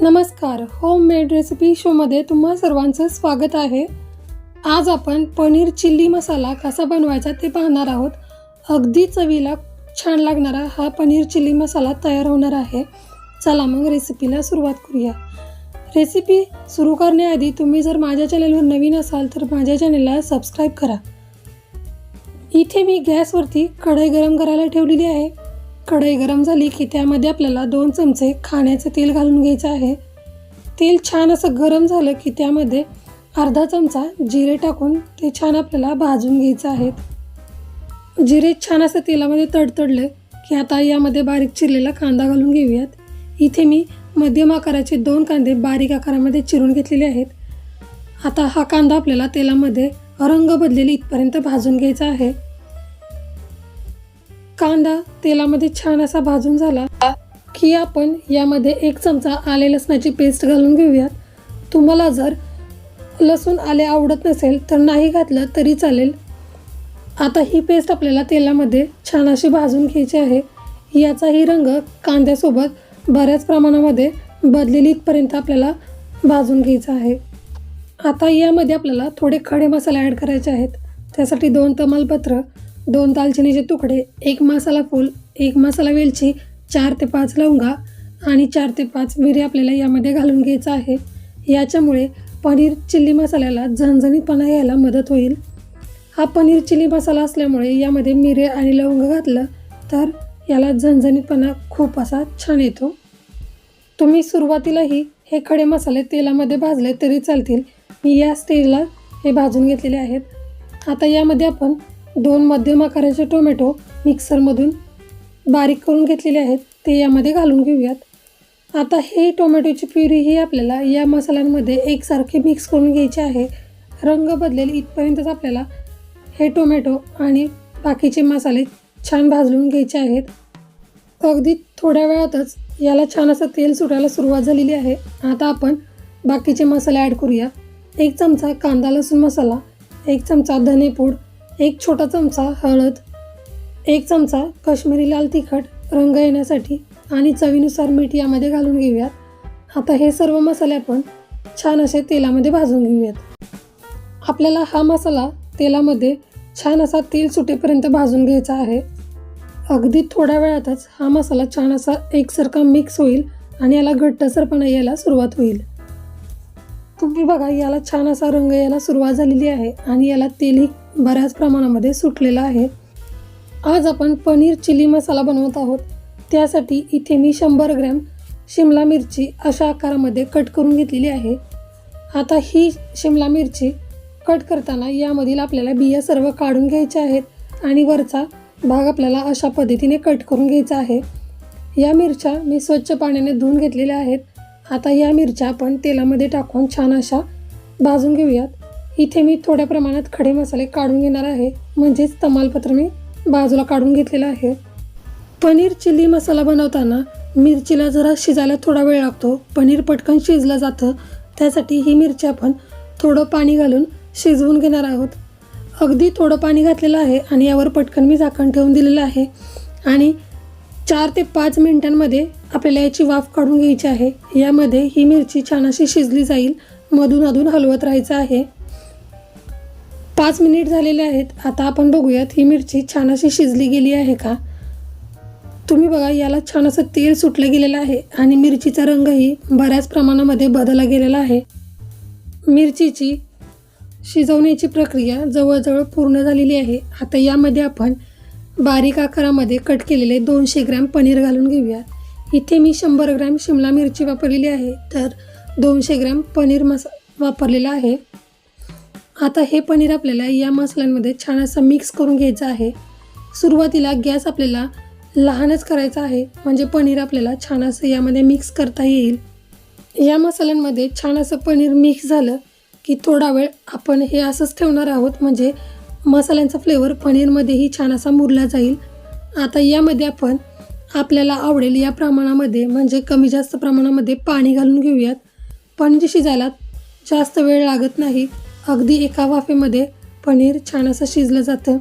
नमस्कार home made recipe शोमध्ये तुम्हा सर्वांचं स्वागत आहे. आज आपण पनीर चिल्ली मसाला कसा बनवायचा ते पाहणार आहोत. अगदी चवीला छान लागणारा हा पनीर चिल्ली मसाला तयार होणार आहे. चला मग रेसिपीला सुरुवात करूया. रेसिपी सुरू करण्याआधी तुम्ही जर माझ्या चॅनलवर नवीन असाल तर माझ्या चॅनलला सबस्क्राईब करा. इथे मी गॅसवरती कढई गरम करायला ठेवलेली आहे. कढई गरम झाली की त्यामध्ये आपल्याला दोन चमचे खाण्याचं तेल घालून घ्यायचं आहे. तेल छान असं गरम झालं की त्यामध्ये अर्धा चमचा जिरे टाकून ते छान आपल्याला भाजून घ्यायचं आहेत जिरे छान असं तेलामध्ये तडतडले की आता यामध्ये बारीक चिरलेला कांदा घालून घेऊयात. इथे मी मध्यम आकाराचे दोन कांदे बारीक आकारामध्ये चिरून घेतलेले आहेत. आता हा कांदा आपल्याला तेलामध्ये रंग बदलेली इथपर्यंत भाजून घ्यायचा आहे. कांदा तेलामध्ये छान असा भाजून झाला की आपण यामध्ये एक चमचा आले लसणाची पेस्ट घालून घेऊयात. तुम्हाला जर लसूण आले आवडत नसेल तर नाही घातलं तरी चालेल. आता ही पेस्ट आपल्याला तेलामध्ये छान अशी भाजून घ्यायची आहे. याचाही रंग कांद्यासोबत बऱ्याच प्रमाणामध्ये बदलेली इथपर्यंत आपल्याला भाजून घ्यायचा आहे. आता यामध्ये आपल्याला थोडे खडे मसाले ॲड करायचे आहेत. त्यासाठी दोन तमालपत्र दोन दालचिनीचे तुकडे एक मसाला फूल एक मसाला वेलची चार ते पाच लवंगा आणि चार ते पाच मिरे आपल्याला यामध्ये घालून घ्यायचं आहे. याच्यामुळे पनीर चिल्ली मसाल्याला झणझणीतपणा यायला मदत होईल. हा पनीर चिली मसाला असल्यामुळे यामध्ये मिरे आणि लवंग घातलं तर याला झणझणीतपणा खूप असा छान येतो. तुम्ही सुरुवातीलाही हे खडे मसाले तेलामध्ये भाजले तरी चालतील. मी या स्टेजला हे भाजून घेतलेले आहेत. आता यामध्ये आपण दोन मध्यम आकाराचे टोमॅटो मिक्सरमधून बारीक करून घेतलेले आहेत. ते यामध्ये घालून घेऊयात. आता हे टोमॅटोची प्युरी ही आपल्याला या मसाल्यांमध्ये एकसारखे मिक्स करून घ्यायची आहे. रंग बदलेल इथपर्यंतच आपल्याला हे टोमॅटो आणि बाकीचे मसाले छान भाजून घ्यायचे आहेत. अगदी थोड्या वेळातच याला छान असं तेल सुटायला सुरुवात झालेली आहे. आता आपण बाकीचे मसाले ॲड करूया. एक चमचा कांदा लसूण मसाला एक चमचा धनेपूड एक छोटा चमचा हळद एक चमचा कश्मीरी लाल तिखट रंग येण्यासाठी आणि चवीनुसार मीठ यामध्ये घालून घेऊयात. आता हे सर्व मसाले आपण छान असे तेलामध्ये भाजून घेऊयात. आपल्याला हा मसाला तेलामध्ये छान असा तेल सुटेपर्यंत भाजून घ्यायचा आहे. अगदी थोड्या वेळातच हा मसाला छान असा एकसारखा मिक्स होईल आणि याला घट्टसरपणा यायला सुरुवात होईल. तुम्ही बघा याला छान असा रंग यायला सुरुवात झालेली आहे आणि याला तेलही बऱ्याच प्रमाणामध्ये सुटलेला आहे. आज आपण पनीर चिली मसाला बनवत आहोत. त्यासाठी इथे मी शंभर ग्रॅम शिमला मिरची अशा आकारामध्ये कट करून घेतलेली आहे. आता ही शिमला मिरची कट करताना यामधील आपल्याला बिया सर्व काढून घ्यायच्या आहेत आणि वरचा भाग आपल्याला अशा पद्धतीने कट करून घ्यायचा आहे. या मिरच्या मी स्वच्छ पाण्याने धुवून घेतलेल्या आहेत. आता या मिरच्या आपण तेलामध्ये टाकून छान अशा भाजून घेऊयात. इथे मी थोड्या प्रमाणात खडे मसाले काढून घेणार आहे. म्हणजेच तमालपत्र मी बाजूला काढून घेतलेलं आहे. पनीर चिल्ली मसाला बनवताना मिरचीला जरा शिजायला थोडा वेळ लागतो. पनीर पटकन शिजलं जातं. त्यासाठी ही मिरची आपण थोडं पाणी घालून शिजवून घेणार आहोत. अगदी थोडं पाणी घातलेलं आहे आणि यावर पटकन मी झाकण ठेवून दिलेलं आहे. आणि चार ते पाच मिनिटांमध्ये आपल्याला याची वाफ काढून घ्यायची आहे. यामध्ये ही मिरची छान अशी शिजली जाईल. मधून अधून हलवत राहायचं आहे. पाच मिनिट झालेले आहेत. आता आपण बघूयात ही मिरची छान अशी शिजली गेली आहे का? तुम्ही बघा याला छान असं तेल सुटलं गेलेलं आहे आणि मिरचीचा रंगही बऱ्याच प्रमाणामध्ये बदलला गेलेला आहे. मिरचीची शिजवण्याची प्रक्रिया जवळजवळ पूर्ण झालेली आहे. आता यामध्ये आपण बारीक आकारामध्ये कट केलेले दोनशे ग्रॅम पनीर घालून घेऊया. इथे मी शंभर ग्रॅम शिमला मिरची वापरलेली आहे. तर दोनशे ग्रॅम पनीर मसा वापरलेला आहे. आता हे पनीर आपल्याला या मसाल्यांमध्ये छान असं मिक्स करून घ्यायचं आहे. सुरुवातीला गॅस आपल्याला लहानच करायचा आहे. म्हणजे पनीर आपल्याला छान असं यामध्ये मिक्स करता येईल. या मसाल्यांमध्ये छान असं पनीर मिक्स झालं की थोडा वेळ आपण हे असंच ठेवणार आहोत. म्हणजे मसाल्यांचा फ्लेवर पनीरमध्येही छान असा मुरला जाईल. आता यामध्ये आपण आपल्याला आवडेल या प्रमाणामध्ये म्हणजे कमी जास्त प्रमाणामध्ये पाणी घालून घेऊयात. पनीर शिजायला जास्त वेळ लागत नाही अगदी एका वाफेमध्ये पनीर छान असं शिजलं जातं.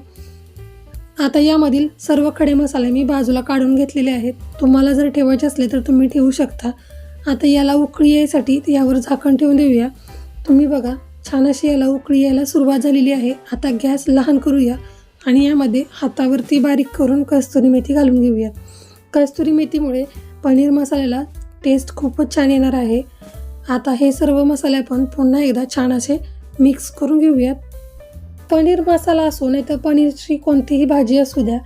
आता यामधील सर्व खडे मसाले मी बाजूला काढून घेतलेले आहेत. तुम्हाला जर ठेवायचे असले तर तुम्ही ठेवू शकता. आता याला उकळी यायसाठी यावर झाकण ठेवून देऊया. तुम्ही बघा छान अशी याला उकळी यायला सुरुवात झालेली आहे. आता गॅस लहान करूया आणि यामध्ये हातावरती बारीक करून कस्तुरी मेथी घालून घेऊया. कस्तुरी मेथीमुळे पनीर मसाल्याला टेस्ट खूपच छान येणार आहे. आता हे सर्व मसाले आपण पुन्हा एकदा छान असे मिक्स करून घेऊयात. पनीर मसाला असो नाही तर पनीरची कोणतीही भाजी असू द्या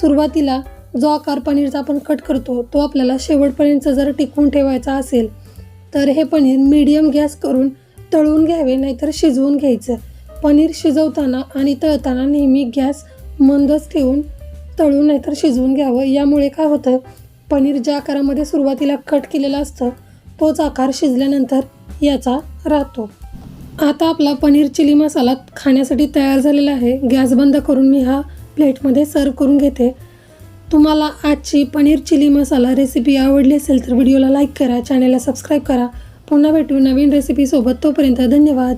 सुरुवातीला जो आकार पनीरचा आपण कट करतो तो आपल्याला शेवटपर्यंत जर टिकवून ठेवायचा असेल तर हे पनीर मीडियम गॅस करून तळून घ्यावे नाहीतर शिजवून घ्यायचं. पनीर शिजवताना आणि तळताना नेहमी गॅस मंदच ठेवून तळून नाहीतर शिजवून घ्यावं. यामुळे काय होतं पनीर ज्या आकारामध्ये सुरुवातीला कट केलेला असतं तोच आकार शिजल्यानंतर याचा राहतो. आता आपला पनीर चिली मसाला खाण्यासाठी तयार झालेला आहे. गॅस बंद करून मी हा प्लेटमध्ये सर्व करून घेते. तुम्हाला आजची पनीर चिली मसाला रेसिपी आवडली असेल तर व्हिडिओला लाईक करा चॅनलला सबस्क्राईब करा. पुन्हा भेटू नवीन रेसिपीसोबत तोपर्यंत धन्यवाद.